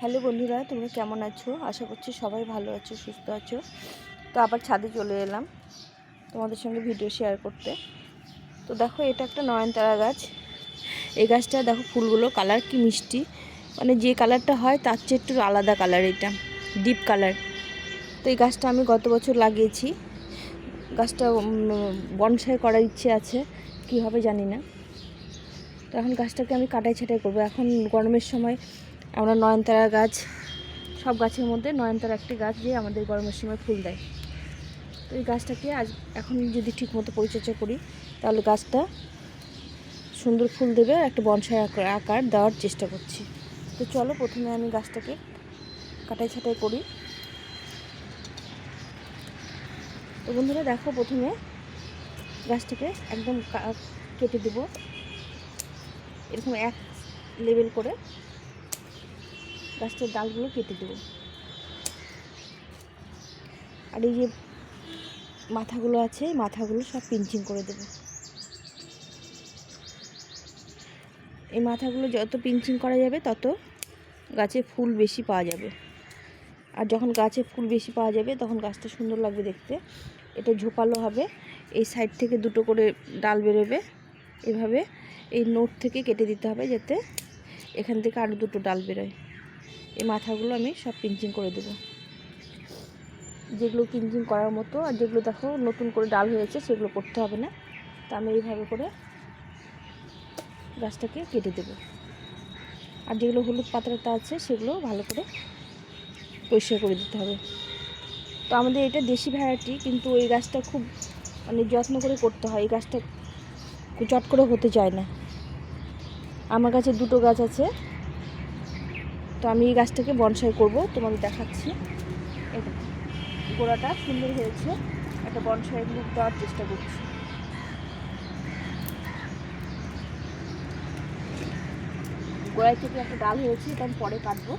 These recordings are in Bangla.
হ্যালো বন্ধুরা, তোমরা কেমন আছো? আশা করছি সবাই ভালো আছো, সুস্থ আছো। তো আবার ছাদে চলে এলাম তোমাদের সঙ্গে ভিডিও শেয়ার করতে। তো দেখো, এটা একটা নয়নতারা গাছ। এই গাছটা দেখো, ফুলগুলো কালার কি মিষ্টি। মানে যে কালারটা হয়, তার চেয়ে একটু আলাদা কালার এটা ডিপ কালার তো এই গাছটা আমি গত বছর লাগিয়েছি। গাছটা বনসাই করার ইচ্ছে আছে, কী হবে জানি না। তো এখন গাছটাকে আমি কাটাই ছাটাই করব। এখন গরমের সময় আমরা নয়নতারা গাছ, সব গাছের মধ্যে নয়নতারা একটি গাছ দিয়ে আমাদের গরমের সময় ফুল দেয়। তো এই গাছটাকে আজ এখন যদি ঠিকমতো পরিচর্যা করি, তাহলে গাছটা সুন্দর ফুল দেবে আর একটা বনসাই আকার দেওয়ার চেষ্টা করছি। তো চলো প্রথমে আমি গাছটাকে কাটাই ছাটাই করি। তো বন্ধুরা দেখো প্রথমে গাছটাকে একদম কেটে দেবো। এরকম এক লেভেল করে গাছটার ডালগুলো কেটে দেবো। আর এই যে মাথাগুলো আছে মাথাগুলো সব পিঞ্চিং করে দেবো। এই মাথাগুলো যত পিঞ্চিং করা যাবে, তত গাছে ফুল বেশি পাওয়া যাবে। আর যখন গাছে ফুল বেশি পাওয়া যাবে, তখন গাছটা সুন্দর লাগবে দেখতে। এটা ঝোপালো হবে, এই সাইড থেকে দুটো করে ডাল বেরোবে। এভাবে এই নোট থেকে কেটে দিতে হবে যাতে এখান থেকে আরও দুটো ডাল বেরোয়। এই মাথাগুলো আমি সব পিঞ্চিং করে দেবো। যেগুলো পিঞ্চিং করার মতো, আর যেগুলো দেখো নতুন করে ডাল হয়েছে, সেগুলো করতে হবে না। তা আমি এইভাবে করে গাছটাকে কেটে দেবো। আর যেগুলো হলুদ পাতাটা আছে, সেগুলো ভালো করে পরিষ্কার করে দিতে হবে। তো আমাদের এটা দেশি ভ্যারাইটি, কিন্তু এই গাছটা খুব মানে যত্ন করে করতে হয়। এই গাছটা চট করে হতে চায় না। আমার কাছে দুটো গাছ আছে। তো আমি এই গাছটাকে বনসাই করব তোমাদের দেখাচ্ছি। দেখো, গোড়াটা সুন্দর হয়েছে। একটা বনসাই লুক দেওয়ার চেষ্টা করছি। গোড়ায় থেকে একটা ডাল হয়েছে এটা আমি পরে কাটবো।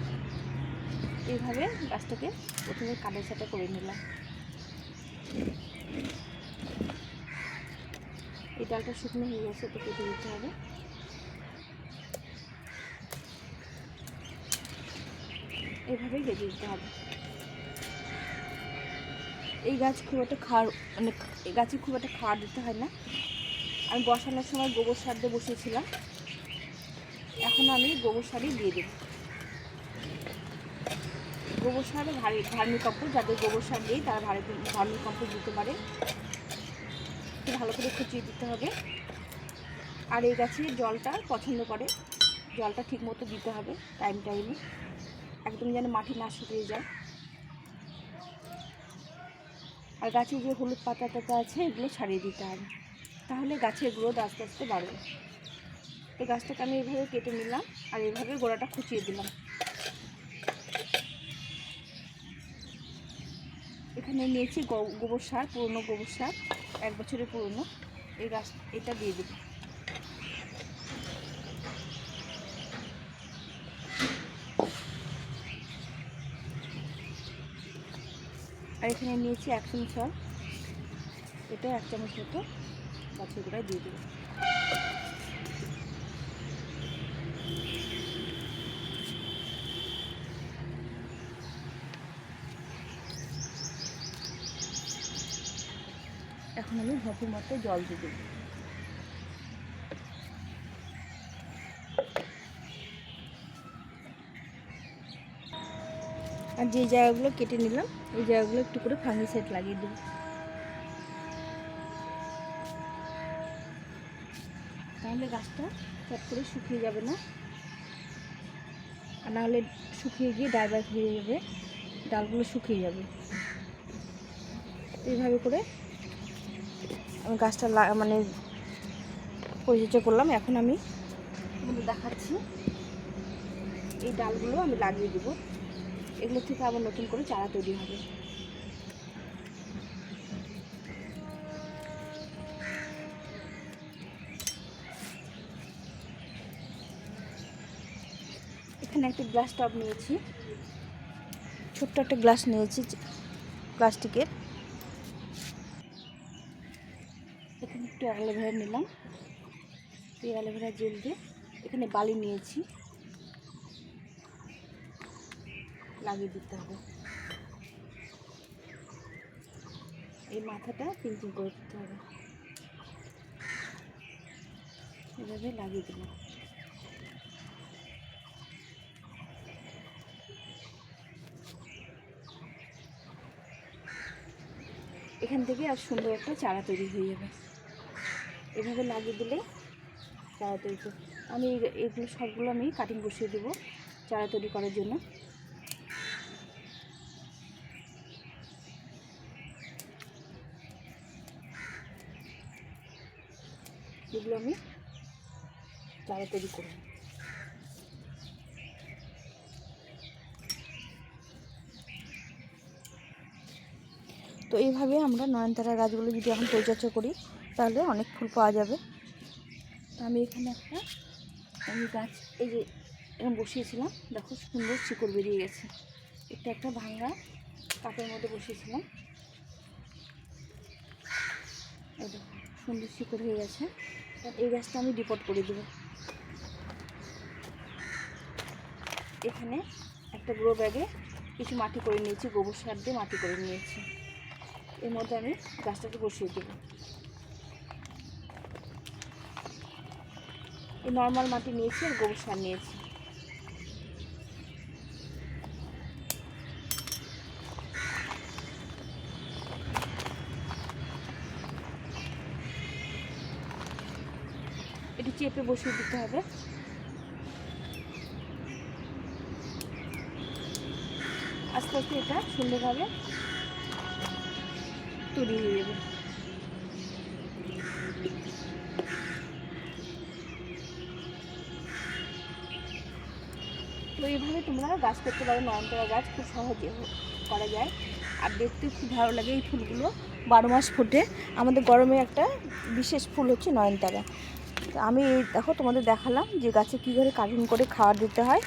এইভাবে গাছটাকে প্রথমে কাটাই সাথে করে নিলাম। এই ডালটা শুকনো হয়ে গেছে তো কেটে দিতে হবে। এইভাবেই কেটে দিতে হবে। এই গাছ খুব একটা খাওয়ার মানে এই গাছে খুব একটা খাওয়ার দিতে হয় না। আমি বসানোর সময় গোবর সার দিয়ে বসিয়েছিলাম। এখন আমি গোবর সারই দিয়ে দেবো। গোবর সারে ভারী, ভার্মি কম্পোস্ট যাদের গোবর সার নেই, তারা ভারী, ভার্মি কম্পোস্ট দিতে পারে। একটু ভালো করে খুঁচিয়ে দিতে হবে। আর এই গাছে জলটা পছন্দ করে। জলটা ঠিক মতো দিতে হবে টাইম টাইমে। একদম যেন মাটি না শুকিয়ে যায়। আর গাছে যে হলুদ পাতা টাতা আছে, এগুলো ছাড়িয়ে দিতে হবে। তাহলে গাছের গ্রোথ আস্তে আস্তে বাড়বে। এই গাছটাকে আমি এভাবে কেটে নিলাম, আর এভাবে গোড়াটা খুঁচিয়ে দিলাম। এখানে নিয়েছি গোবর সার, পুরনো গোবর সার, এক বছরের পুরনো। এই গাছ এটা দিয়ে দেবো আর এখানে নিয়েছি এক চামচ জল। এটা এক চামচ মতো গাছের গোড়ায় দিয়ে দেবো। এখন আমি ভপের মতো জল দিয়ে দেবো। আর যে জায়গাগুলো কেটে নিলাম, ওই জায়গাগুলো একটু করে ফাঙ্গিসাইড লাগিয়ে দেবো। তাহলে গাছটা চট করে শুকিয়ে যাবে না। আর নাহলে শুকিয়ে গিয়ে ডাইভার হয়ে যাবে, ডালগুলো শুকিয়ে যাবে। এইভাবে করে আমি গাছটা মানে পরিচর্যা করলাম। এখন আমি দেখাচ্ছি। এই ডালগুলো আমি লাগিয়ে দেবো। এগুলো থেকে আবার নতুন করে চারা তৈরি হবে। এখানে একটা গ্লাস টপ নিয়েছি। ছোট্ট একটা গ্লাস নিয়েছি প্লাস্টিকের। এখানে একটু অ্যালোভেরা নিলাম। এই অ্যালোভেরা জেল দিয়ে এখানে বালি নিয়েছি। লাগিয়ে দিতে হবে। এই মাথাটা পিঞ্চিং করে দিতে হবে। এভাবে লাগিয়ে দেবো এখান থেকে আর সুন্দর একটা চারা তৈরি হয়ে যাবে। এভাবে লাগিয়ে দিলে চারা তৈরি আমি এগুলো সবগুলো আমি কাটিং বসিয়ে দেবো চারা তৈরি করার জন্য। এগুলো আমি চারা তৈরি করব তো এইভাবে আমরা নয়নতারা গাছগুলো যদি এখন পরিচর্যা করি, তাহলে অনেক ফুল পাওয়া যাবে। আমি এখানে একটা আমি গাছ, এই যে এরকম বসিয়েছিলাম, দেখো সুন্দর শিকড় বেরিয়ে গেছে। এটা একটা ভাঙা কাপের মধ্যে বসিয়েছিলাম। সুন্দর শিকড় হয়ে গেছে। এই গাছটা আমি ডিপোর্ট করে দেবো। এখানে একটা গ্রো ব্যাগে কিছু মাটি করে নিয়েছি, গোবর সার দিয়ে মাটি করে নিয়েছি। এর মধ্যে আমি গাছটাকে বসিয়ে দেবো। এই নর্মাল মাটি নিয়েছি আর গোবর সার নিয়েছি। এটি চেপে বসিয়ে দিতে হবে। আস্তে আস্তে এটা সুন্দরভাবে তৈরি হয়ে যাবে তো এইভাবে তোমরা গাছ করতে পারো, নয়নতারা গাছ, খুব সহজে করা যায়। আর দেখতে খুব ভালো লাগে এই ফুলগুলো। বারো মাস ফোটে। আমাদের গরমে একটা বিশেষ ফুল হচ্ছে নয়নতারা। আমি দেখো তোমাদের দেখালাম যে গাছে কী করে কাটিং করে খাবার দিতে হয়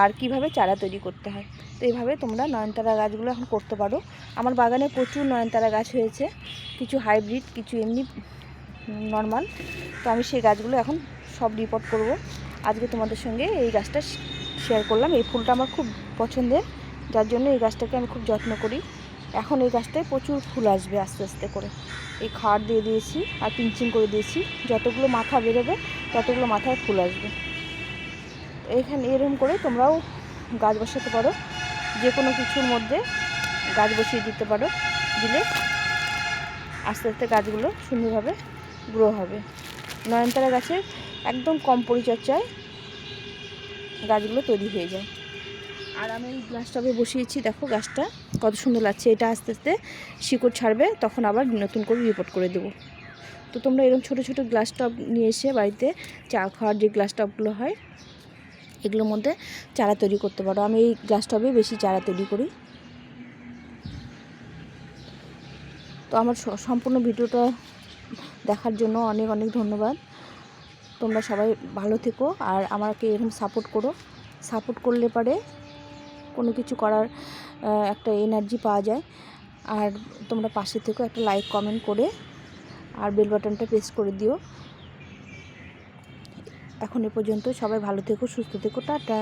আর কীভাবে চারা তৈরি করতে হয়। তো এইভাবে তোমরা নয়নতারা গাছগুলো এখন করতে পারো। আমার বাগানে প্রচুর নয়নতারা গাছ হয়েছে, কিছু হাইব্রিড, কিছু এমনি নর্মাল। তো আমি সেই গাছগুলো এখন সব রিপোর্ট করব। আজকে তোমাদের সঙ্গে এই গাছটা শেয়ার করলাম। এই ফুলটা আমার খুব পছন্দের, যার জন্য এই গাছটাকে আমি খুব যত্ন করি। এখন এই গাছটায় প্রচুর ফুল আসবে আস্তে আস্তে করে। এই খাড় দিয়ে দিয়েছি আর পিঞ্চিং করে দিয়েছি। যতগুলো মাথা বেরোবে, ততগুলো মাথায় ফুল আসবে। এইখানে এরকম করে তোমরাও গাছ বসাতে পারো। যে কোনো কিছুর মধ্যে গাছ বসিয়ে দিতে পারো। দিলে আস্তে আস্তে গাছগুলো সুন্দরভাবে গ্রো হবে। নয়নতারা গাছের একদম কম পরিচর্যায় গাছগুলো তৈরি হয়ে যায়। আর আমি এই গ্লাস টবে বসিয়েছি, দেখো গাছটা কত সুন্দর লাগছে। এটা আস্তে আস্তে শিকড় ছাড়বে, তখন আবার নতুন করে রিপোর্ট করে দেবো। তো তোমরা এরকম ছোটো ছোটো গ্লাস টব নিয়ে এসে বাড়িতে চা খাওয়ার যে গ্লাস টবগুলো হয়, এগুলোর মধ্যে চারা তৈরি করতে পারো। আমি এই গ্লাস টবে বেশি চারা তৈরি করি। তো আমার সম্পূর্ণ ভিডিওটা দেখার জন্য অনেক অনেক ধন্যবাদ। তোমরা সবাই ভালো থেকো আর আমাকে এরকম সাপোর্ট করো। সাপোর্ট করলে পারে কোনো কিছু করার একটা এনার্জি পাওয়া যায়। আর তোমরা পাশে থেকো, একটা লাইক কমেন্ট করে, আর বেল বাটনটা প্রেস করে দিও। এখন এ পর্যন্ত সবাই ভালো থেকো, সুস্থ থেকো, টাটা।